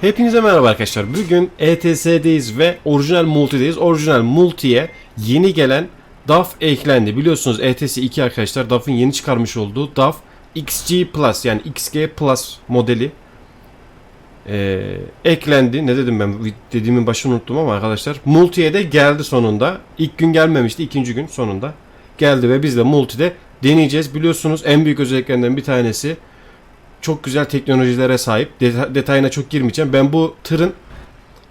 Hepinize merhaba arkadaşlar. Bugün ETS'deyiz ve orijinal multideyiz. Orijinal multiye yeni gelen DAF eklendi. Biliyorsunuz ETS 2 arkadaşlar DAF'ın yeni çıkarmış olduğu DAF XG Plus yani XG Plus modeli ee, eklendi. Ne dedim ben dediğimin başını unuttum ama arkadaşlar. Multiye de geldi sonunda. İlk gün gelmemişti. ikinci gün sonunda geldi ve biz de multide deneyeceğiz. Biliyorsunuz en büyük özelliklerinden bir tanesi çok güzel teknolojilere sahip. Deta- detayına çok girmeyeceğim. Ben bu tırın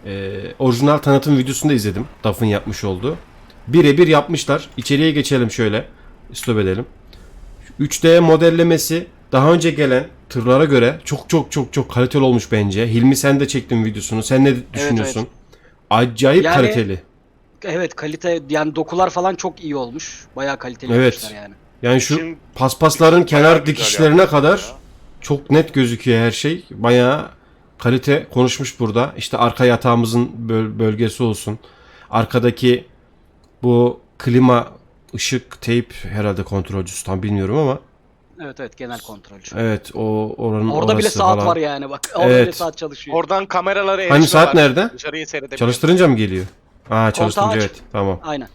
e, orijinal tanıtım videosunu da izledim. DAF'ın yapmış olduğu. Birebir yapmışlar. İçeriye geçelim şöyle. Stop edelim. 3D modellemesi daha önce gelen tırlara göre çok çok çok çok kaliteli olmuş bence. Hilmi sen de çektin videosunu. Sen ne düşünüyorsun? Acayip Yani- kaliteli. Evet kalite yani dokular falan çok iyi olmuş. Bayağı kaliteli Evet. yani. Yani şu paspasların kenar dikişlerine kadar ya. Çok net gözüküyor her şey. Bayağı kalite konuşmuş burada. İşte arka yatağımızın böl- bölgesi olsun. Arkadaki bu klima, ışık, teyp herhalde kontrolcüsü tam bilmiyorum ama Evet evet genel kontrolcü. evet o oranın Orada bile saat falan. var yani bak. Orada Evet. bile saat çalışıyor. Oradan kameralara erişme Hani saat var. nerede? Dışarıyı. Çalıştırınca mı geliyor? Aa çalıştırınca aç. evet tamam. Aynen.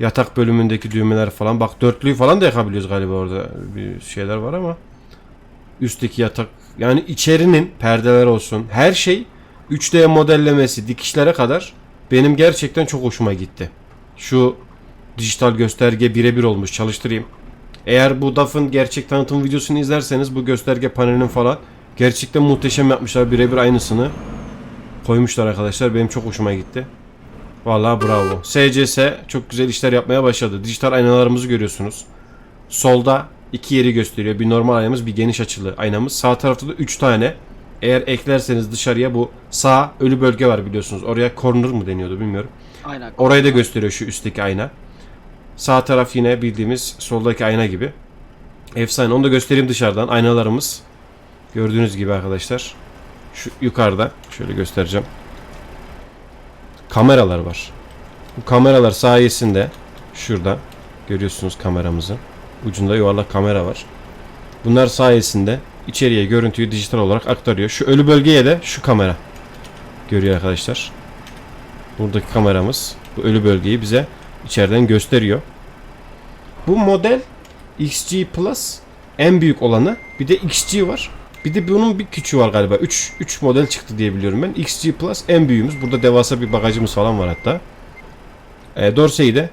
Yatak bölümündeki düğmeler falan. Bak dörtlüyü falan da yakabiliyoruz galiba orada. Bir şeyler var ama. Üstteki yatak. Yani içerinin perdeler olsun. Her şey 3D modellemesi dikişlere kadar benim gerçekten çok hoşuma gitti. Şu dijital gösterge birebir olmuş. Çalıştırayım. Eğer bu DAF'ın gerçek tanıtım videosunu izlerseniz bu gösterge panelinin falan gerçekten muhteşem yapmışlar. Birebir aynısını koymuşlar arkadaşlar. Benim çok hoşuma gitti. Vallahi bravo. SCS çok güzel işler yapmaya başladı. Dijital aynalarımızı görüyorsunuz. Solda iki yeri gösteriyor. Bir normal aynamız, bir geniş açılı aynamız. Sağ tarafta da 3 tane. Eğer eklerseniz dışarıya bu sağ ölü bölge var biliyorsunuz. Oraya corner mı deniyordu bilmiyorum. Aynen. Orayı da gösteriyor şu üstteki ayna. Sağ taraf yine bildiğimiz soldaki ayna gibi. Efsane. Onu da göstereyim dışarıdan. Aynalarımız. Gördüğünüz gibi arkadaşlar. Şu yukarıda. Şöyle göstereceğim. Kameralar var. Bu kameralar sayesinde şurada görüyorsunuz kameramızı. Ucunda yuvarlak kamera var. Bunlar sayesinde içeriye görüntüyü dijital olarak aktarıyor. Şu ölü bölgeye de şu kamera görüyor arkadaşlar. Buradaki kameramız bu ölü bölgeyi bize içeriden gösteriyor. Bu model XG Plus en büyük olanı. Bir de XG var. Bir de bunun bir küçüğü var galiba. 3 3 model çıktı diye biliyorum ben. XG Plus en büyüğümüz. Burada devasa bir bagajımız falan var hatta. E, Dorse'yi de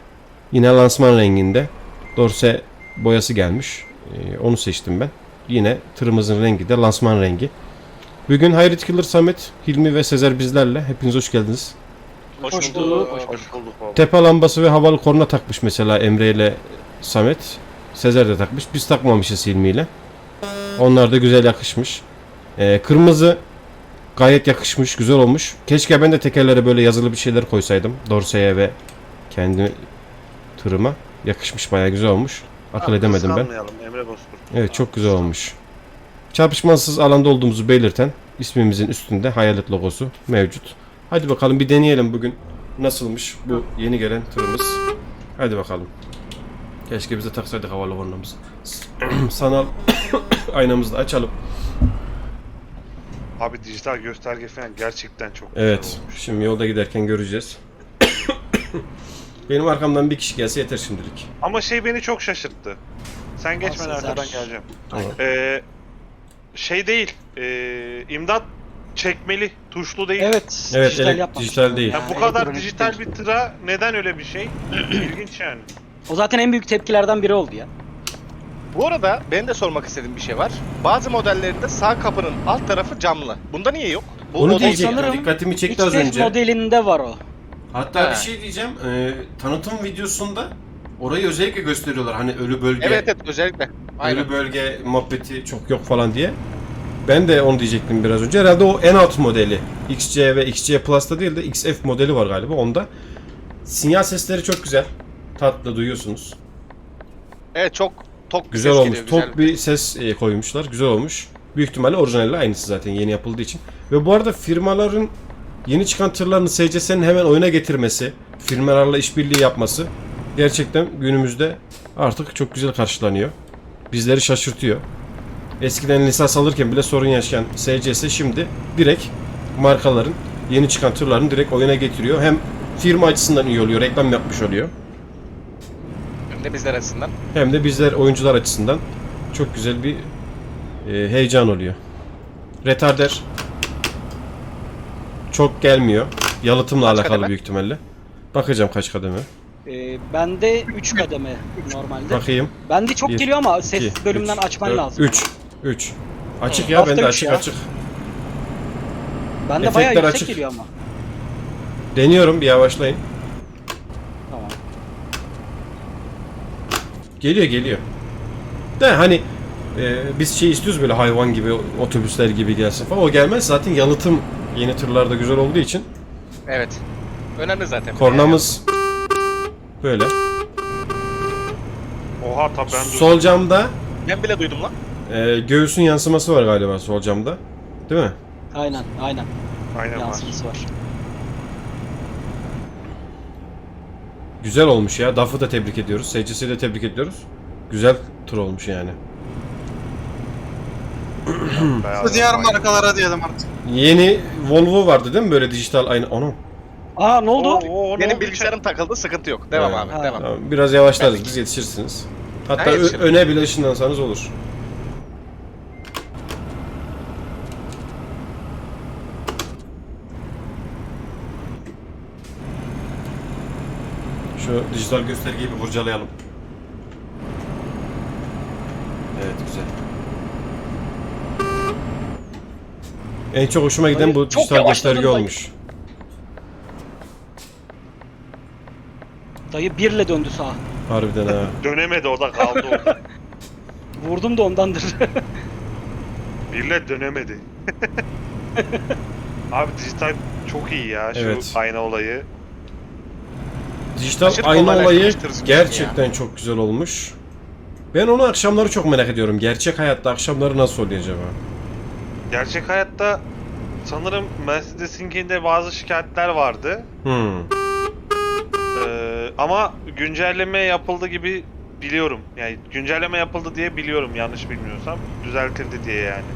yine lansman renginde. Dorse boyası gelmiş. E, onu seçtim ben. Yine tırımızın rengi de lansman rengi. Bugün Hayret Killer Samet, Hilmi ve Sezer bizlerle. Hepiniz hoş geldiniz. Hoş, Hoş bulduk. Hoş bulduk. Tepe lambası ve havalı korna takmış mesela Emre ile Samet. Sezer de takmış. Biz takmamışız Hilmi ile. Onlar da güzel yakışmış. Ee, kırmızı gayet yakışmış, güzel olmuş. Keşke ben de tekerlere böyle yazılı bir şeyler koysaydım. Dorse'ye ve kendi tırıma. Yakışmış bayağı güzel olmuş. Akıl Abi, edemedim ben. Emre Bozkurt. Evet çok güzel olmuş. Çarpışmasız alanda olduğumuzu belirten ismimizin üstünde hayalet logosu mevcut. Hadi bakalım bir deneyelim bugün nasılmış bu yeni gelen tırımız. Hadi bakalım. Keşke bize taksaydık havalı kornamızı. Sanal aynamızı da açalım. Abi dijital gösterge falan gerçekten çok Evet. güzel olmuş. Şimdi yolda giderken göreceğiz. Benim arkamdan bir kişi gelse yeter şimdilik. Ama şey beni çok şaşırttı. Sen geç ben Sezer. arkadan geleceğim. Tamam. Ee, şey değil. ee, imdat çekmeli, tuşlu değil. Evet. Evet, dijital evet, yapmamışlar. dijital değil. Ya bu Yani kadar elektronik dijital değil. bir tıra neden öyle bir şey? İlginç yani. O zaten en büyük tepkilerden biri oldu ya. Bu arada ben de sormak istediğim bir şey var. Bazı modellerinde sağ kapının alt tarafı camlı. Bunda niye yok? Bu Onu model- diyecektim. sanırım Dikkatimi çekti az XF önce. modelinde var o. Hatta Ha. bir şey diyeceğim. e, tanıtım videosunda orayı özellikle gösteriyorlar. Hani ölü bölge, Evet evet özellikle. Aynen. ölü bölge muhabbeti çok yok falan diye. Ben de onu diyecektim biraz önce. Herhalde o en alt modeli. XC ve XC Plus'ta değil de XF modeli var galiba onda. Sinyal sesleri çok güzel. Tatlı duyuyorsunuz. Evet çok tok bir Güzel ses olmuş. geliyor, Tok bir ses e, koymuşlar. Güzel olmuş. Büyük ihtimalle orijinalle aynısı zaten yeni yapıldığı için. Ve bu arada firmaların yeni çıkan tırlarını SCS'nin hemen oyuna getirmesi, firmalarla işbirliği yapması gerçekten günümüzde artık çok güzel karşılanıyor. Bizleri şaşırtıyor. Eskiden lisans alırken bile sorun yaşayan SCS şimdi direkt markaların yeni çıkan tırlarını direkt oyuna getiriyor. Hem firma açısından iyi oluyor, reklam yapmış oluyor. Hem de bizler açısından. Hem de bizler oyuncular açısından çok güzel bir e, heyecan oluyor. Retarder çok gelmiyor. Yalıtımla Kaç alakalı kademe? büyük ihtimalle. Bakacağım kaç kademe. Ee, bende 3 kademe normalde. Bakayım. Bende çok Bir, geliyor ama ses İki, bölümünden üç, açman dört, lazım. 3. 3. Açık ya Hafta bende üç açık ya. açık. Bende efektler bayağı yüksek açık. geliyor ama. Deniyorum bir yavaşlayın. Tamam. Geliyor geliyor. De hani e, biz şey istiyoruz böyle hayvan gibi otobüsler gibi gelsin falan. O gelmez zaten yalıtım yeni tırlarda güzel olduğu için. Evet. Önemli zaten. Kornamız böyle. Oha tabi ben duydum. Sol camda Ben bile duydum lan. e, göğsün yansıması var galiba sol camda. Değil mi? Aynen aynen. Aynen var. Yansıması var. Güzel olmuş ya. DAF'ı da tebrik ediyoruz. SCS'yi de tebrik ediyoruz. Güzel tur olmuş yani. Bayağı Diğer markalara diyelim artık. Yeni Volvo vardı değil mi böyle dijital aynı onu? Aa ne oldu? Oo, oo, ne Benim oldu? bilgisayarım takıldı sıkıntı yok. Devam Evet. abi Ha. devam. Tamam, biraz yavaşlarız biz yetişirsiniz. Hatta Ha, ö- yetişirim. öne bile ışınlansanız olur. Şu dijital göstergeyi bir kurcalayalım. Evet güzel. En çok hoşuma giden bu çok dijital gösterge dayı. olmuş. Dayı birle döndü sağa. Harbiden ha. Dönemedi o da kaldı orada. Vurdum da ondandır. Birle dönemedi. Abi dijital çok iyi ya şu Evet. ayna olayı. Dijital Aşırı ayna olayı kolaylaştırmıştır bizim gerçekten çok güzel olmuş. Ben onu akşamları çok merak ediyorum. Gerçek hayatta akşamları nasıl oluyor acaba? Gerçek hayatta sanırım Mercedes'inkinde bazı şikayetler vardı. Hmm. Ee, ama güncelleme yapıldı gibi biliyorum. Yani güncelleme yapıldı diye biliyorum yanlış bilmiyorsam. Düzeltildi diye yani.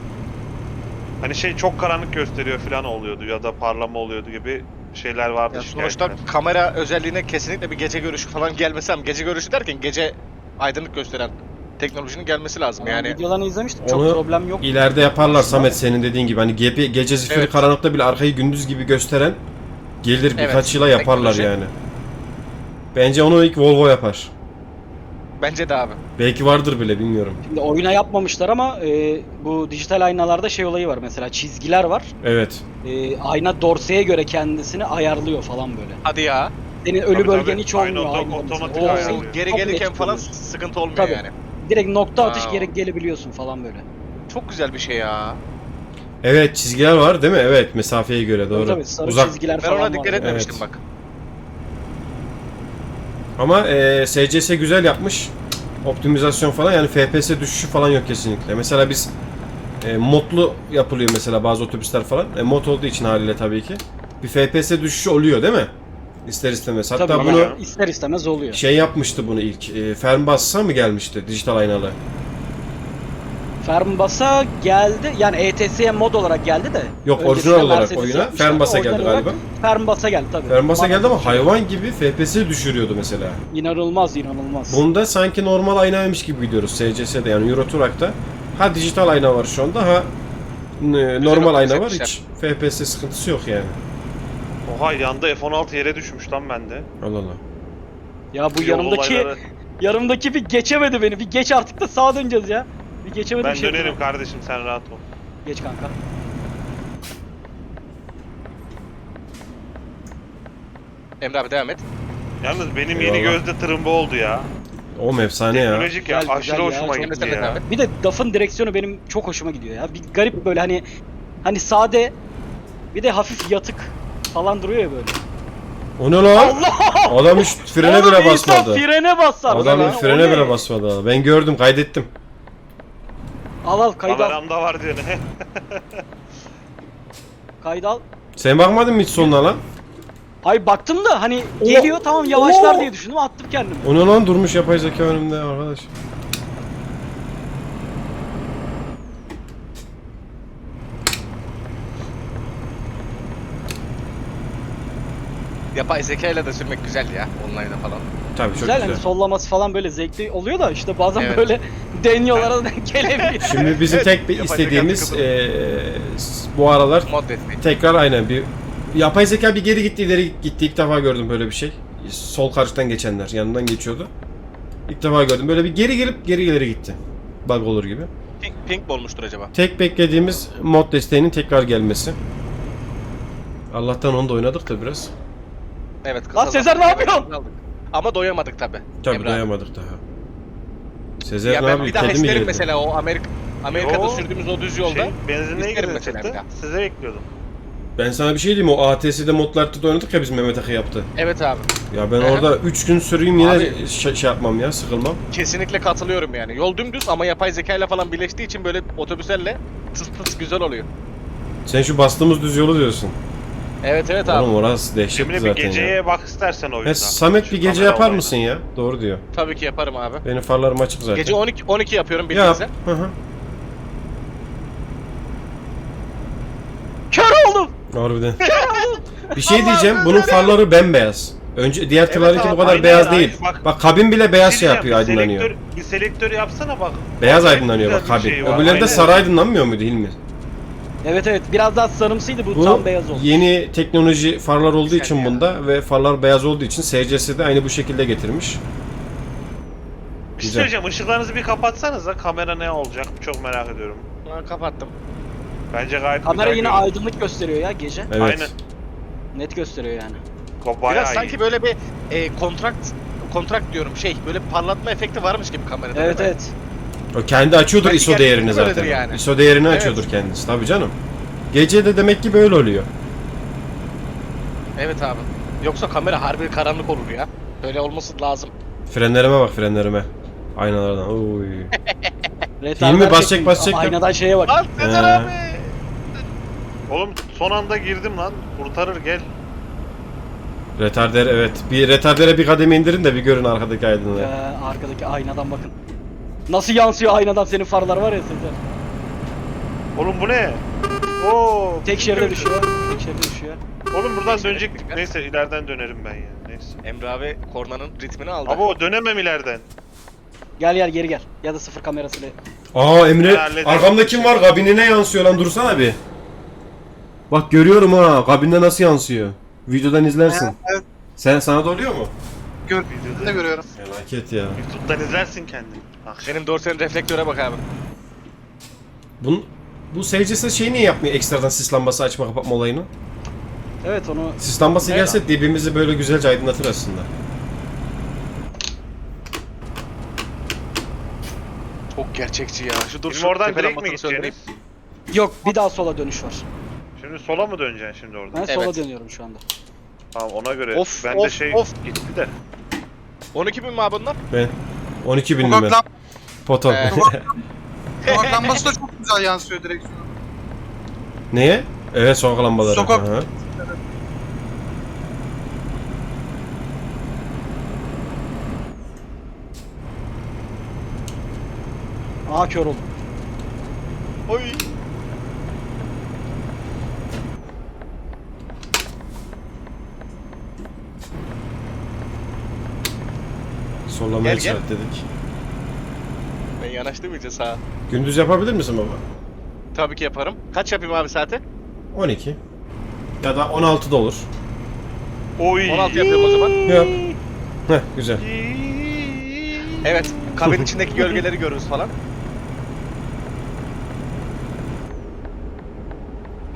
Hani şey çok karanlık gösteriyor falan oluyordu ya da parlama oluyordu gibi şeyler vardı Ya sonuçta şikayetler. kamera özelliğine kesinlikle bir gece görüşü falan gelmesem gece görüşü derken gece aydınlık gösteren teknolojinin gelmesi lazım Yani... yani. Videolarını izlemiştim. Çok Onu problem yok. İleride yaparlar Samet senin dediğin gibi. Hani gece, gece zifiri Evet. karanlıkta bile arkayı gündüz gibi gösteren gelir birkaç Evet, yıla yaparlar teknoloji. yani. Bence onu ilk Volvo yapar. Bence de abi. Belki vardır bile bilmiyorum. Şimdi oyuna yapmamışlar ama e, bu dijital aynalarda şey olayı var mesela çizgiler var. Evet. E, ayna dorseye göre kendisini ayarlıyor falan böyle. Hadi ya. Senin ölü Tabii, bölgen tabii. hiç olmuyor. oto- aynada mesela. otomatik O ayarlıyor. Geri gelirken falan sıkıntı olmuyor Tabii. yani. Direkt nokta atış Wow. geri gelebiliyorsun falan böyle. Çok güzel bir şey ya. Evet çizgiler var değil mi? Evet mesafeye göre doğru. Tabii, tabii, sarı Uzak çizgiler Ben falan ona var. dikkat etmemiştim Evet. bak. Ama e, SCS güzel yapmış. Optimizasyon falan yani FPS düşüşü falan yok kesinlikle. Mesela biz e, modlu yapılıyor mesela bazı otobüsler falan. E, mod olduğu için haliyle tabii ki. Bir FPS düşüşü oluyor değil mi? İster istemez. Hatta Tabii bunu ya. ister istemez oluyor. şey yapmıştı bunu ilk. E, Fernbass'a mı gelmişti dijital aynalı? Fernbass'a geldi. Yani ETS'ye mod olarak geldi de. Yok Öncesinde orijinal olarak Mercedes oyuna yapmışlar. Orijinal geldi olarak galiba. Fernbass'a geldi tabii. Fernbass'a Bana- geldi ama hayvan gibi FPS düşürüyordu mesela. İnanılmaz inanılmaz. Bunda sanki normal aynaymış gibi gidiyoruz SCS'de yani Euro Truck'ta. Ha dijital ayna var şu anda ha n- normal ayna var hiç FPS sıkıntısı yok yani. Oha yanda F-16 yere düşmüş lan bende. Allah Allah. Ya bu Yol yanımdaki olayları- yanımdaki bir geçemedi beni. Bir geç artık da sağa döneceğiz ya. Bir geçemedi Ben bir şey. dönerim kardeşim sen rahat ol. Geç kanka. Emre abi devam et. Yalnız benim Eyvallah. yeni gözde tırımba oldu ya. O efsane ya. Teknolojik ya Güzel, aşırı güzel ya, hoşuma çok gitti güzel ya. abi. Bir de DAF'ın direksiyonu benim çok hoşuma gidiyor ya. Bir garip böyle hani hani sade bir de hafif yatık falan duruyor ya böyle. O ne lan? Adam hiç frene Oğlum bile insan basmadı. Frene basar. Adam hiç frene ne? bile basmadı. Ben gördüm kaydettim. Al al kaydı al. Kameramda var diyor ne? Kaydı al. Sen bakmadın mı hiç sonuna lan? Hayır baktım da hani geliyor tamam yavaşlar diye düşündüm attım kendimi. O ne lan durmuş yapay zeka önümde arkadaş. Yapay zeka ile de sürmek güzel ya online'da falan. Tabii çok Güzel, güzel. hani sollaması falan böyle zevkli oluyor da işte bazen Evet. böyle deniyorlara denk gelebiliyor. Şimdi bizim Evet, tek bir yapay zeka istediğimiz eee, bu aralar Mod tekrar aynen bir yapay zeka bir geri gitti ileri gitti ilk defa gördüm böyle bir şey. Sol karşıdan geçenler yanından geçiyordu. İlk defa gördüm. Böyle bir geri gelip geri ileri gitti. Bug olur gibi. Pink, pink mi olmuştur acaba? Tek beklediğimiz mod desteğinin tekrar gelmesi. Allah'tan onu da oynadık da biraz. Evet. Lan kısa Sezer ne yapıyorsun? aldık. Ama doyamadık tabi. Tabii doyamadık daha. Sezer Ya ne ben yapıyor? bir daha Kedi mi isterim geldi? mesela o Amerika Amerika'da Yo. sürdüğümüz o düz yolda. Şey, benzinliğe İsterim gidin mesela çıktı. bir daha. Size bekliyordum. Ben sana bir şey diyeyim o ATS'de modlarda da oynadık ya biz Mehmet Akı yaptı. Evet abi. Ya ben Aha. orada 3 gün süreyim yine Abi- şey, şey yapmam ya sıkılmam. Kesinlikle katılıyorum yani. Yol dümdüz ama yapay zeka ile falan birleştiği için böyle otobüslerle tıs tıs güzel oluyor. Sen şu bastığımız düz yolu diyorsun. Evet evet abi. Oğlum orası dehşetti Şimdi bir zaten geceye ya. bak istersen o yüzden. Ya Samet Şu bir gece kamera yapar olayına. mısın ya? Doğru diyor. Tabii ki yaparım abi. Benim farlarım açık zaten. Gece 12 12 yapıyorum Yap. bildiğinizde. Hı hı. Kör oldum. Harbiden. bir şey diyeceğim. Bunun farları bembeyaz. Önce diğer tırlarınki abi, bu kadar aynen, beyaz aynen. değil. Bak- Bak, kabin bile beyaz şey diyeceğim, yapıyor, bir aydınlanıyor. Selektör, bir selektör yapsana bak. Beyaz aydınlanıyor bak kabin. şey var. Öbürlerinde Aynen. sarı aydınlanmıyor muydu Hilmi? Evet evet biraz daha sarımsıydı bu, Bu tam beyaz oldu. yeni teknoloji farlar olduğu Güzel için ya. bunda ve farlar beyaz olduğu için SCS de aynı bu şekilde getirmiş. Bir şey Güzel. söyleyeceğim. Işıklarınızı bir kapatsanız da kamera ne olacak? Çok merak ediyorum. Ha, kapattım. Bence gayet Kamera güzel yine görünüyor. aydınlık gösteriyor ya gece. Evet. Aynen. Net gösteriyor yani. Ba- Bayağı Biraz iyi. sanki böyle bir e, kontrakt kontrakt diyorum şey böyle parlatma efekti varmış gibi kamerada. Evet değil mi? evet. O kendi açıyordur Belki ISO gerçekten değerini zaten. yani. ISO değerini Evet. açıyordur kendisi. Tabii canım. Gece de demek ki böyle oluyor. Evet abi. Yoksa kamera harbi karanlık olur ya. Böyle olması lazım. Frenlerime bak frenlerime. Aynalardan. Oy. Retarder basacak, çekmiş. basacak. Aynadan şeye bak. Lan Sezer Ee. abi. Oğlum son anda girdim lan. Kurtarır gel. Retarder evet. Bir retardere bir kademe indirin de bir görün arkadaki aydınlığı. Ee, arkadaki aynadan bakın. Nasıl yansıyor aynadan senin farlar var ya Sezer. Oğlum bu ne? Oo. Tek şeride düşüyor. Tek şeride düşüyor. Oğlum buradan Neyse, dönecektik. Neyse ileriden dönerim ben ya. Neyse. Emre abi kornanın ritmini aldı. Abi o dönemem ileriden. Gel gel geri gel. Ya da sıfır kamerasıyla. Aa Emre hallederim. arkamda kim var? Kabinine yansıyor lan dursana bir. Bak görüyorum ha. Kabinde nasıl yansıyor. Videodan izlersin. Evet, Sen sana da oluyor mu? gör, ben de görüyorum. Felaket ya. YouTube'dan izlersin kendini. Bak. Benim dorsenin reflektöre bak abi. Bun, bu SCS şey niye yapmıyor ekstradan sis lambası açma kapatma olayını? Evet onu Sis lambası Evet gelse dibimizi böyle güzelce aydınlatır aslında. Çok gerçekçi ya. Şu dur Bizim şu oradan tepe direkt mi lambasını söndüreyim. yok bir daha sola dönüş var. Şimdi sola mı döneceksin şimdi oradan? Ben sola Evet. dönüyorum şu anda. Tamam ona göre. Of, ben de of, şey of. gitti de. 12 bin mi abi bunlar? Ben 12 bin Sokak, ben. Ee. sokak lambası da çok güzel yansıyor direksiyona. Neye? Evet sokak lambaları. Sokak- Hı hı. Aa kör oldum. Oy. Sollamaya Gel, gel. Ben yanaştım iyice sağa. Gündüz yapabilir misin baba? Tabii ki yaparım. Kaç yapayım abi saate? 12. Ya da 16 da olur. Oy. 16 yapıyorum o zaman. Yap. Heh güzel. Evet. Kabin içindeki gölgeleri görürüz falan.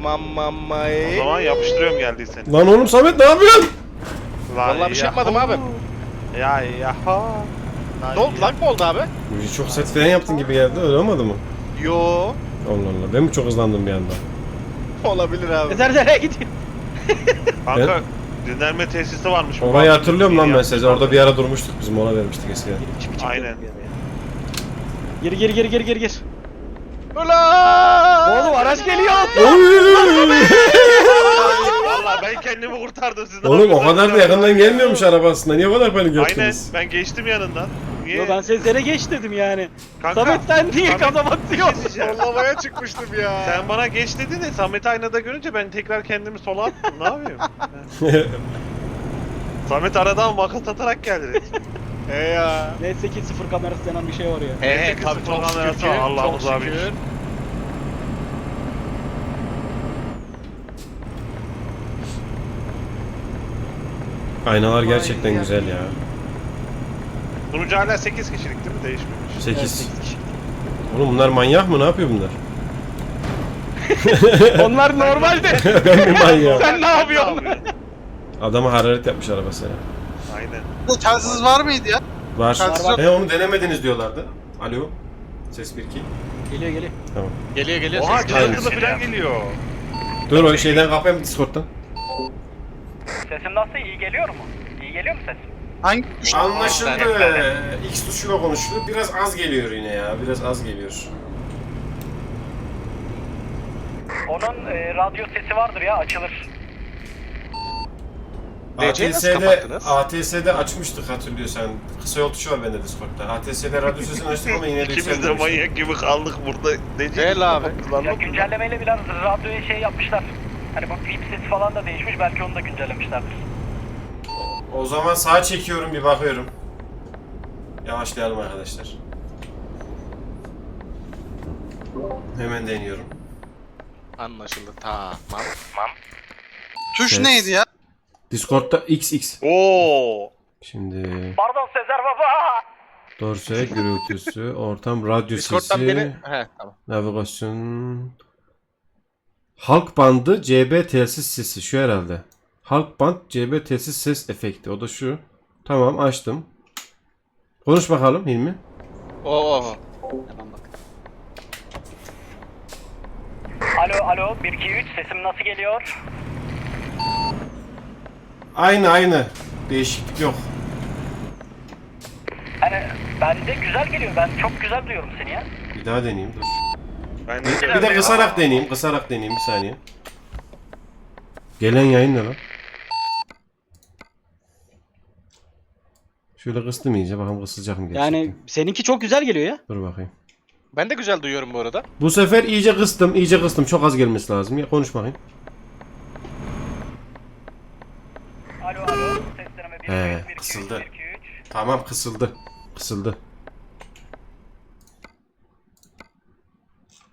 Mamma O zaman yapıştırıyorum geldiysen. Lan oğlum Samet ne yapıyorsun? Vallahi bir şey yapmadım abi. Ya ya ha. Ne oldu? Lag mı oldu abi? Çok set fren yaptın gibi geldi öyle olmadı mı? Yo. Allah Allah ben mi çok hızlandım bir anda? Olabilir abi. Sezer nereye gidiyor? Kanka dinlenme tesisi varmış. bu Orayı hatırlıyorum lan ben size. Orada bir ara durmuştuk biz mola vermiştik eskiden. Aynen. Gir gir gir gir gir gir. Ulan! Oğlum araç geliyor. Valla ben kendimi kurtardım sizden. Oğlum o kadar da yakından gelmiyormuş araba aslında. Niye o kadar panik Aynen yaptınız? ben geçtim yanından. Niye? Yo, ben Sezer'e geç dedim yani. Kanka, Samet sen niye Samet- batıyorsun? şey diyeceğim. Sollamaya çıkmıştım ya. Sen bana geç dedin de Samet aynada görünce ben tekrar kendimi sola attım. ne yapayım? Samet aradan makas atarak geldi. He ya. Neyse ki sıfır kamerası denen bir şey var ya. He he tabii çok kamerası şükür. abi. şükür. Aynalar gerçekten güzel ya. Sunucu hala 8 kişilik değil mi? Değişmemiş. 8. Evet, sekiz kişi. Oğlum bunlar manyak mı? Ne yapıyor bunlar? Onlar normalde. ben mi manyağım? Sen ne yapıyorsun? Adama hararet yapmış arabasına. Aynen. Bu telsiz var mıydı ya? Var. Telsiz yok. He onu denemediniz diyorlardı. Alo. Ses 1 2. Geliyor geliyor. Tamam. Geliyor geliyor. Oha geliyor. cızırtılı falan geliyor. Dur o şeyden kapayım Discord'dan. Sesim nasıl? İyi geliyor mu? İyi geliyor mu sesim? Hangi? Anlaşıldı. X tuşuyla konuştu. Biraz az geliyor yine ya. Biraz az geliyor. Onun e, radyo sesi vardır ya açılır. DC'yi nasıl ATS'de, kapattınız? ATS'de açmıştık hatırlıyorsan. Kısa yol tuşu var bende Discord'da. ATS'de radyo sesini açtık ama yine de İkimiz de yükselmemiş. manyak gibi kaldık burada. Neci? Gel abi. Ya güncellemeyle biraz radyoyu şey yapmışlar. Hani bu bip sesi falan da değişmiş belki onu da güncellemişlerdir. O zaman sağa çekiyorum bir bakıyorum. Yavaşlayalım arkadaşlar. Hemen deniyorum. Anlaşıldı tamam. Tuş Evet. neydi ya? Discord'da XX. Oo. Şimdi Pardon Sezer baba. dorse gürültüsü, ortam radyo Discord'dan sesi, beni... He tamam. navigasyon, halk bandı CB telsiz sesi şu herhalde. Halk band CB telsiz ses efekti o da şu. Tamam açtım. Konuş bakalım Hilmi. Oo. Hemen bak. Alo alo 1 2 3 sesim nasıl geliyor? Aynı aynı. Değişiklik yok. Hani bende güzel geliyor. Ben çok güzel duyuyorum seni ya. Bir daha deneyeyim dur. Ben Bir de kısarak deneyeyim, kısarak deneyeyim bir saniye. Gelen yayın ne lan? Şöyle kıstım iyice bakalım kısılacak mı gerçekten. Yani seninki çok güzel geliyor ya. Dur bakayım. Ben de güzel duyuyorum bu arada. Bu sefer iyice kıstım, iyice kıstım. Çok az gelmesi lazım. Ya konuş bakayım. Alo alo sesleneme 1 He, 2 1 2 3 kısıldı. 1 2 3. Tamam kısıldı. Kısıldı.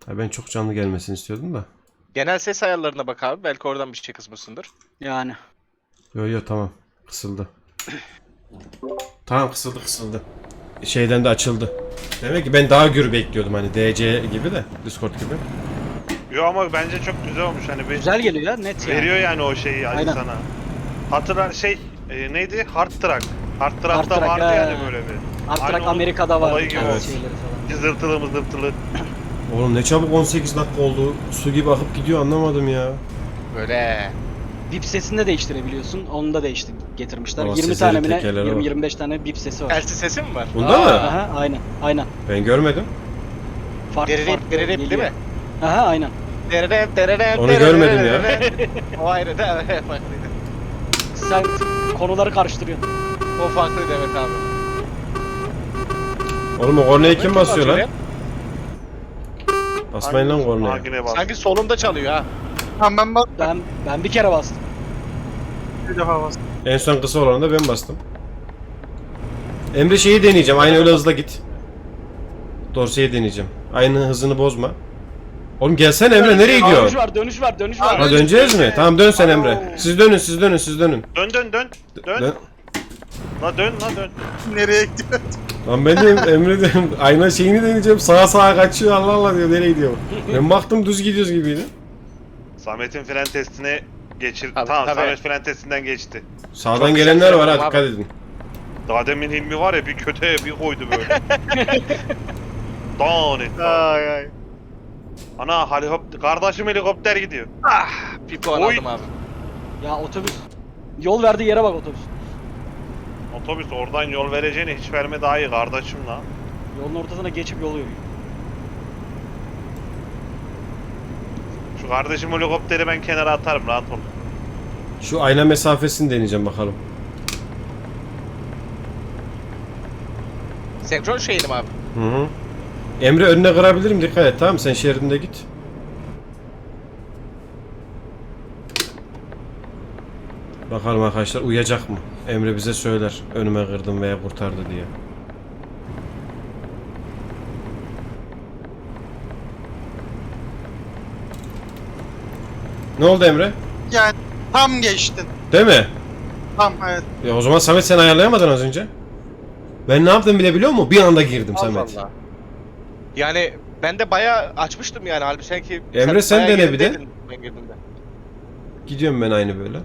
Ha, ben çok canlı gelmesini istiyordum da. Genel ses ayarlarına bak abi. Belki oradan bir şey kısmışsındır. Yani. Yo yo tamam. Kısıldı. Tamam kısıldı kısıldı. Şeyden de açıldı. Demek ki ben daha gür bekliyordum hani DC gibi de Discord gibi. Yo ama bence çok güzel olmuş hani bir Güzel geliyor ya net yani. veriyor yani o şeyi Ali Aynen. sana. Hatırlar şey e, neydi? Hard Truck. Hard Truck'ta Hard Truck, vardı he. yani böyle bir. Artık Aynı onun Amerika'da var. olayı bu gibi oldu. şeyleri falan. Zırtılı mızırtılı. Oğlum ne çabuk 18 dakika oldu. Su gibi akıp gidiyor anlamadım ya. Böyle. Bip sesini de değiştirebiliyorsun. Onu da değişti getirmişler. Ama 20 Sezer'in tane mi ne? tekerleri var. 20-25 tane bip sesi var. Telsiz sesi mi var? Bunda mı? Aha, aynen. Aynen. Ben görmedim. Farklı geliyor. değil mi? Aha aynen. Dererep dererep Onu görmedim ya. dererep. O ayrı da evet farklıydı. Sen konuları karıştırıyorsun. O farklıydı evet abi. Oğlum o kornaya kim basıyor lan? Basmayın lan bak. Sanki solunda çalıyor ha. Tamam ben bak Ben ben bir kere bastım. bir defa bastım. En son kısa olanı da ben bastım. Emre şeyi deneyeceğim. Aynı öyle hızla git. Dorseyi deneyeceğim. Aynı hızını bozma. Oğlum gelsene Emre nereye Dönüş gidiyorsun? var, dönüş var, dönüş var. Ha döneceğiz mi? Tamam dön sen Emre. Siz dönün, siz dönün, siz dönün. Dön dön dön. Dön. Dön. La dön la dön. Nereye gidiyor? Lan ben de Emre diyorum ayna şeyini deneyeceğim. Sağa sağa kaçıyor Allah Allah diyor nereye gidiyor. Ben baktım düz gidiyoruz gibiydi. Samet'in fren testini geçir. Tabii, tamam tabii. Samet fren testinden geçti. Sağdan Çok gelenler var ha dikkat abi. edin. Daha demin Hilmi var ya bir köteye bir koydu böyle. Dağın etti. Ay ay. Ana helikopter, kardeşim helikopter gidiyor. Bir puan Oy. aldım abi. Ya otobüs. Yol verdiği yere bak otobüs. Otobüs oradan yol vereceğini hiç verme daha iyi kardeşim lan. Yolun ortasına geçip yol yürüyor. Kardeşim helikopteri ben kenara atarım rahat ol. Şu ayna mesafesini deneyeceğim bakalım. Senkron şeyini mi abi? Hı hı. Emre önüne kırabilirim dikkat et tamam sen şeridinde git. Bakalım arkadaşlar uyacak mı? Emre bize söyler. Önüme kırdım veya kurtardı diye. Ne oldu Emre? Yani tam geçtin. Değil mi? Tam evet. Ya o zaman Samet sen ayarlayamadın az önce. Ben ne yaptım bile biliyor musun? Bir anda girdim Allah Samet. Allah. Yani ben de bayağı açmıştım yani halbuki sanki... Emre, sen bayağı dene bir de. gerideydin Ben girdiğimde. Gidiyorum ben aynı böyle.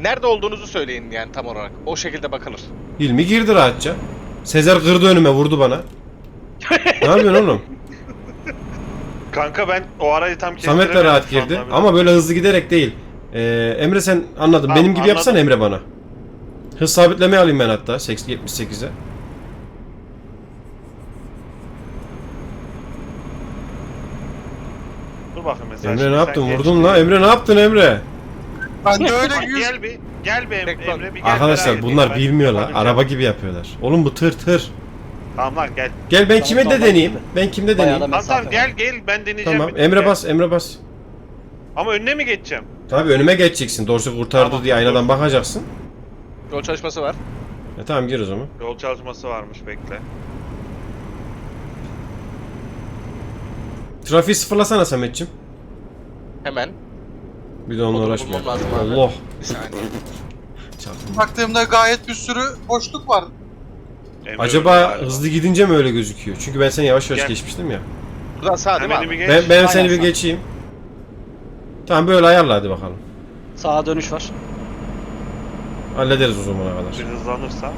Nerede olduğunuzu söyleyin yani tam olarak. O şekilde bakılır. Hilmi girdi rahatça. Sezer kırdı önüme vurdu bana. ne yapıyorsun oğlum? Kanka ben o arayı tam Samet de rahat anda girdi ama böyle hızlı giderek değil. Ee, Emre sen anladın. Tamam, Benim gibi yapsana anladım. Emre bana. Hız sabitleme alayım ben hatta 78'e. Dur bakayım mesela. Emre ne yaptın? Vurdun la. Emre ne yaptın Emre? Ben de öyle yüz... Gel bir, gel bir Emre, bir gel. Arkadaşlar bunlar ettim ben. bilmiyor la. Yapabileceğim. Araba gibi yapıyorlar. Oğlum bu tır tır. Tamam lan gel. Gel ben Tamam, kime de tamam, deneyeyim. Ben kimde Bayağı deneyeyim. da mesafe var. gel gel ben deneyeceğim. Tamam bir Emre bas Emre bas. Ama önüne mi geçeceğim? Tabii önüme geçeceksin. Dorsi kurtardı Tamam, diye aynadan bakacaksın. Yol çalışması var. E tamam gir o zaman. Yol çalışması varmış bekle. Trafiği sıfırlasana Sametçim. Hemen. Bir de onunla Motoru uğraşma. bulmam lazım abi. Allah. Bir saniye. Çarptım. Baktığımda gayet bir sürü boşluk var. Emre Acaba galiba. hızlı gidince mi öyle gözüküyor? Çünkü ben seni yavaş yavaş Gel. geçmiştim ya. Buradan sağ değil mi Hemen abi? bir geç. Ben, ben Aynen seni bir sağ. geçeyim. Tamam böyle ayarla hadi bakalım. Sağa dönüş var. Hallederiz o zamana kadar. Bir hızlanırsa.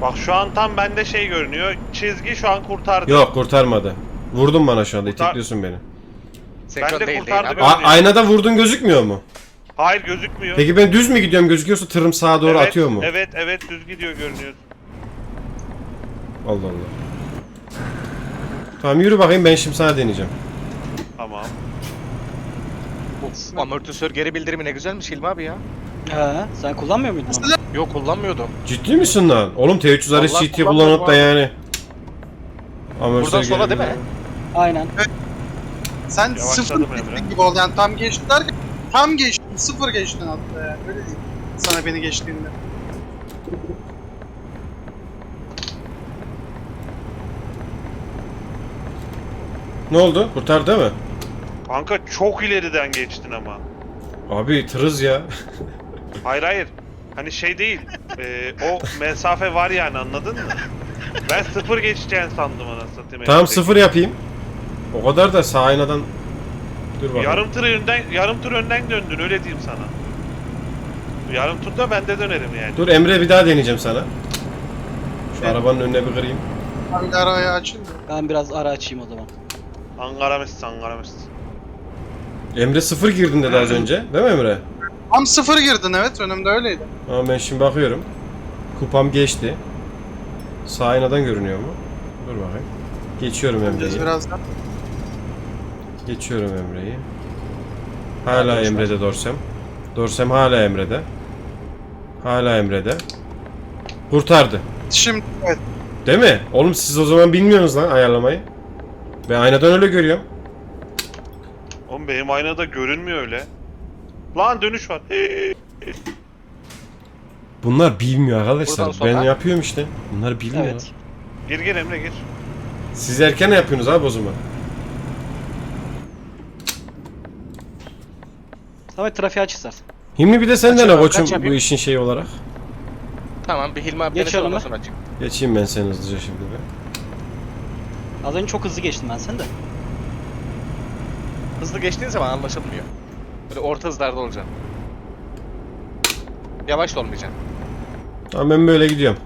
Bak şu an tam bende şey görünüyor. Çizgi şu an kurtardı. Yok kurtarmadı. Vurdun bana şu anda Kurtar- itekliyorsun beni. Senkron Ben de değil kurtardı değil beni. abi. A- aynada vurdun gözükmüyor mu? Hayır gözükmüyor. Peki ben düz mü gidiyorum gözüküyorsa tırım sağa doğru evet, atıyor mu? Evet evet düz gidiyor görünüyor. Allah Allah. Tamam yürü bakayım ben şimdi sana deneyeceğim. Tamam. Of, amortisör geri bildirimi ne güzelmiş Hilmi abi ya. He, sen kullanmıyor muydun onu? Yok kullanmıyordum. Ciddi misin lan? Oğlum T300 Vallahi RS GT kullanıp da abi. yani. Amortisör Buradan sola geri değil mi? Aynen. Sen Yavaşladım sıfır gibi oldu. Yani tam geçtin derken tam geçtin. Sıfır geçtin hatta yani. Öyle diyeyim. Sana beni geçtiğinde. Ne oldu? Kurtardı değil mi? Kanka çok ileriden geçtin ama. Abi tırız ya. Hayır hayır. Hani şey değil. Ee, o mesafe var yani anladın mı? Ben sıfır geçeceğini sandım anasını satayım. tamam sıfır yapayım. O kadar da sağ aynadan... Dur bakalım. Yarım tır önden, yarım tur önden döndün öyle diyeyim sana. Yarım turda ben de dönerim yani. Dur Emre bir daha deneyeceğim sana. Şu Evet. arabanın önüne bir kırayım. Abi arayı açın. da. Ben biraz ara açayım o zaman. Ankara Mesut, Ankara Mesut. Emre sıfır girdin dedi az önce. Değil mi Emre? Tam sıfır girdin evet. Önümde öyleydi. Ama ben şimdi bakıyorum. Kupam geçti. Sağ aynadan görünüyor mu? Dur bakayım. Geçiyorum Biz Emre'yi. birazdan. Geçiyorum Emre'yi. Hala Emre'de Dorsem. Dorsem hala Emre'de. Hala Emre'de. Kurtardı. Şimdi evet. Değil mi? Oğlum siz o zaman bilmiyorsunuz lan ayarlamayı. Ben aynadan öyle görüyorum. Oğlum benim aynada görünmüyor öyle. Lan dönüş var. Bunlar bilmiyor arkadaşlar. Buradan sonra- Ben yapıyorum işte. Bunlar bilmiyor. Evet. gir gir Emre gir. Siz erken yapıyorsunuz abi o zaman. Samet trafiği aç istersen. Hilmi bir de senden Açıyorum, koçum kaç bu yapayım? işin şeyi olarak. Tamam bir Hilmi abi Geç denesene yanıma. sonra açayım. Geçeyim ben seni hızlıca şimdi be. Az önce çok hızlı geçtim ben sen de. Hızlı geçtiğin zaman anlaşılmıyor. Böyle orta hızlarda olacaksın. Yavaş da olmayacaksın. Tamam ben böyle gidiyorum.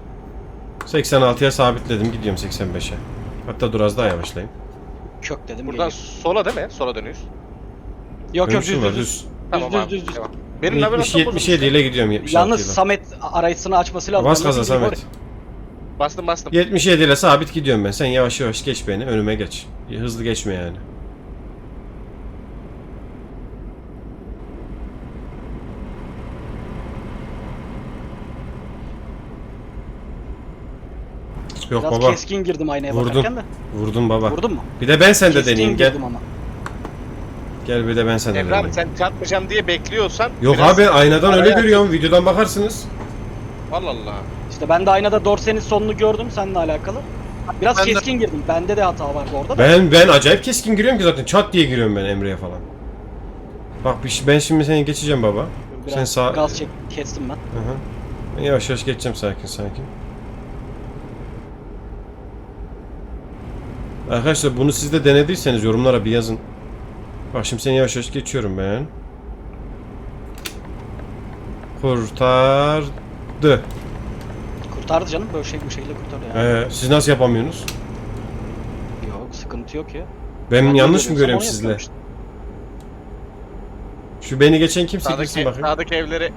86'ya sabitledim gidiyorum 85'e. Hatta dur az daha yavaşlayayım. Kök dedim Buradan geliyor. sola değil mi? Sola dönüyoruz. Yok yok Dönüşüm düz var, düz düz. Tamam düz, abi. düz, düz. Devam. Benim 70, navigasyon 77 bozulmuş. ile gidiyorum 76 Yalnız ile. Samet arayısını açması lazım. Bas gaza Samet. Bastım bastım. 77 ile sabit gidiyorum ben. Sen yavaş yavaş geç beni. Önüme geç. Hızlı geçme yani. Yok Biraz baba. keskin girdim aynaya Vurdun. bakarken de. Vurdun baba. Vurdun mu? Bir de ben sende Keskin deneyeyim gel. girdim ama. Gel bir de ben senden Emre abi deneyeyim. sen çarpmayacağım diye bekliyorsan Yok biraz- abi aynadan öyle Araya- görüyorum. Videodan bakarsınız. Allah Allah. İşte ben de aynada Dorsen'in sonunu gördüm seninle alakalı. Biraz Ben de- keskin girdim. Bende de hata vardı orada da. Ben ben acayip keskin giriyorum ki zaten. Çat diye giriyorum ben Emre'ye falan. Bak bir şey- ben şimdi seni geçeceğim baba. Biraz sen sağ- gaz çek kestim ben. Hı hı. Ben yavaş yavaş geçeceğim sakin sakin. Arkadaşlar bunu siz de denediyseniz yorumlara bir yazın. Bak şimdi seni yavaş yavaş geçiyorum ben. Kurtardı. Kurtardı canım böyle şey bu şeyle kurtardı ya. Ee, siz nasıl yapamıyorsunuz? Yok sıkıntı yok ya. Ben, Ben yanlış mı görüyorum sizle? Şu beni geçen kimse girsin Sağdaki, bakayım. sağdaki evleri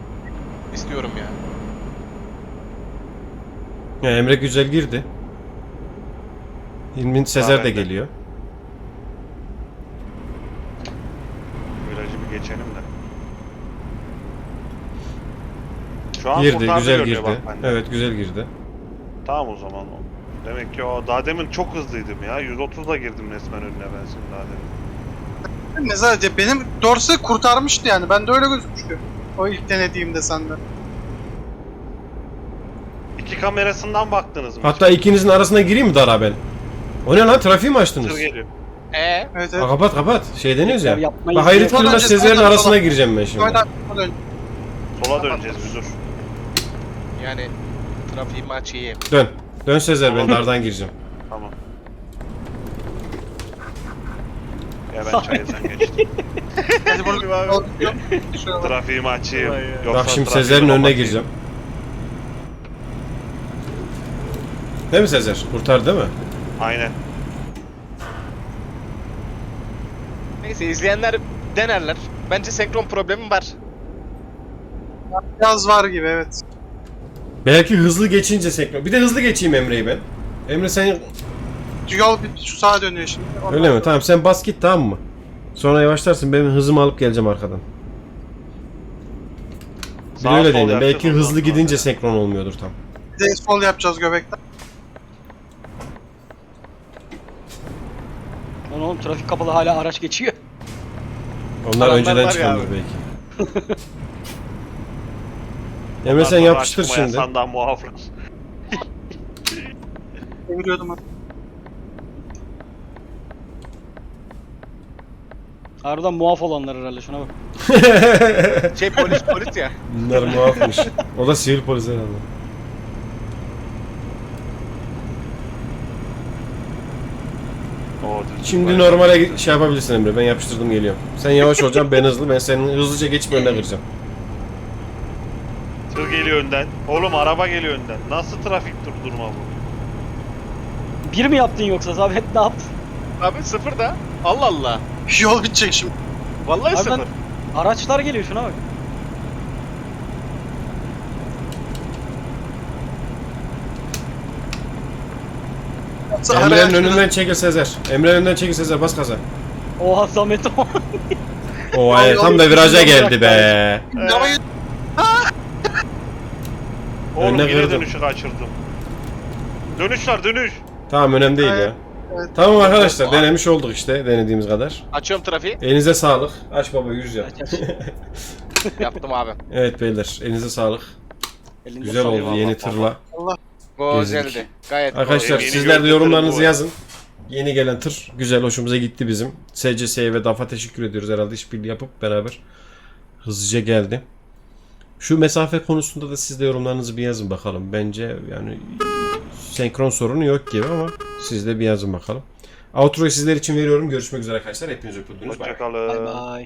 istiyorum ya. Ya Emre güzel girdi. İlmin Sezer de geliyor. Virajı bir geçelim de. Şu an Girdi, güzel girdi. bak bende. Evet, güzel girdi. Tamam o zaman o. Demek ki o daha demin çok hızlıydım ya. 130'la girdim resmen önüne ben senin daha demin. Ne zaten benim Dorse kurtarmıştı yani. Ben de öyle gözükmüştü. O ilk denediğimde sende. İki kamerasından baktınız mı? Hatta ikinizin arasına gireyim mi Dara ben? O ne lan trafiği mi açtınız? Tır geliyor. Ee, Evet Ha, evet. kapat kapat. Şey deniyoruz ya. Bak diye- Tır'la önce Sezer'in arasına sola. gireceğim ben şimdi. Hadi dön. Sola döneceğiz bir dur. yani trafiğimi açayım. Dön. Dön Sezer ben dardan gireceğim. Tamam. Ya ben çayı sen geçtin. Hadi bunu Şöyle bak. Trafiğimi açayım. Vay ya. Yoksa Bak şimdi Sezer'in önüne kapatayım. gireceğim. Değil mi Sezer? Kurtar değil mi? Aynen. Neyse izleyenler denerler. Bence senkron problemi var. Biraz var gibi evet. Belki hızlı geçince senkron. Bir de hızlı geçeyim Emre'yi ben. Emre sen Yol bir şu sağa dönüyor şimdi. Ondan öyle mi? sonra- Tamam sen bas git tamam mı? Sonra yavaşlarsın benim hızımı alıp geleceğim arkadan. Bir de Sağa öyle sol deneyim. yapacağız Belki ondan hızlı sonra. gidince senkron olmuyordur tam. Bir de sol yapacağız göbekten. Lan oğlum trafik kapalı hala araç geçiyor. Onlar Alanlar önceden var ya çıkandır abi. belki. Emre sen yapıştır şimdi. Sandan muhafız. Eviriyordum hadi. Harbiden muaf olanlar herhalde şuna bak. Şey polis polis ya. Bunlar muafmış. O da sivil polis herhalde. Oo, düz Şimdi var. normale şey yapabilirsin Emre. Ben yapıştırdım geliyorum. Sen yavaş olacaksın ben hızlı. Ben senin hızlıca geçip önüne gireceğim. Tır geliyor önden. Oğlum araba geliyor önden. Nasıl trafik durdurma bu? Bir mi yaptın yoksa Zahmet ne yaptın? Abi sıfır da. Allah Allah. Yol bitecek şimdi. Vallahi Abi ben- sıfır. Araçlar geliyor şuna bak. Emre'nin önünden çekil Sezer. Emre'nin önünden çekil Sezer bas gaza. Oha Zahmet o. Oo ay, tam da viraja geldi be. Arabayı Oğlum Önüne yine kırdım. dönüşü kaçırdım. Dönüş var dönüş. Tamam önemli değil ya. Evet. Tamam arkadaşlar denemiş olduk işte denediğimiz kadar. Açıyorum trafiği. Elinize sağlık. Aç baba yüz yap. Yaptım abi. Evet beyler elinize sağlık. Elinde Güzel oldu yeni tırla. Güzeldi. Gayet Arkadaşlar Yeni sizler de yorumlarınızı yazın. Yeni gelen tır güzel hoşumuza gitti bizim. SCS'ye ve DAF'a teşekkür ediyoruz herhalde işbirliği yapıp beraber hızlıca geldi. Şu mesafe konusunda da siz de yorumlarınızı bir yazın bakalım. Bence yani senkron sorunu yok gibi ama siz de bir yazın bakalım. Outro'yu sizler için veriyorum. Görüşmek üzere arkadaşlar. Hepiniz öpüldünüz. Hoşçakalın. Bay bay.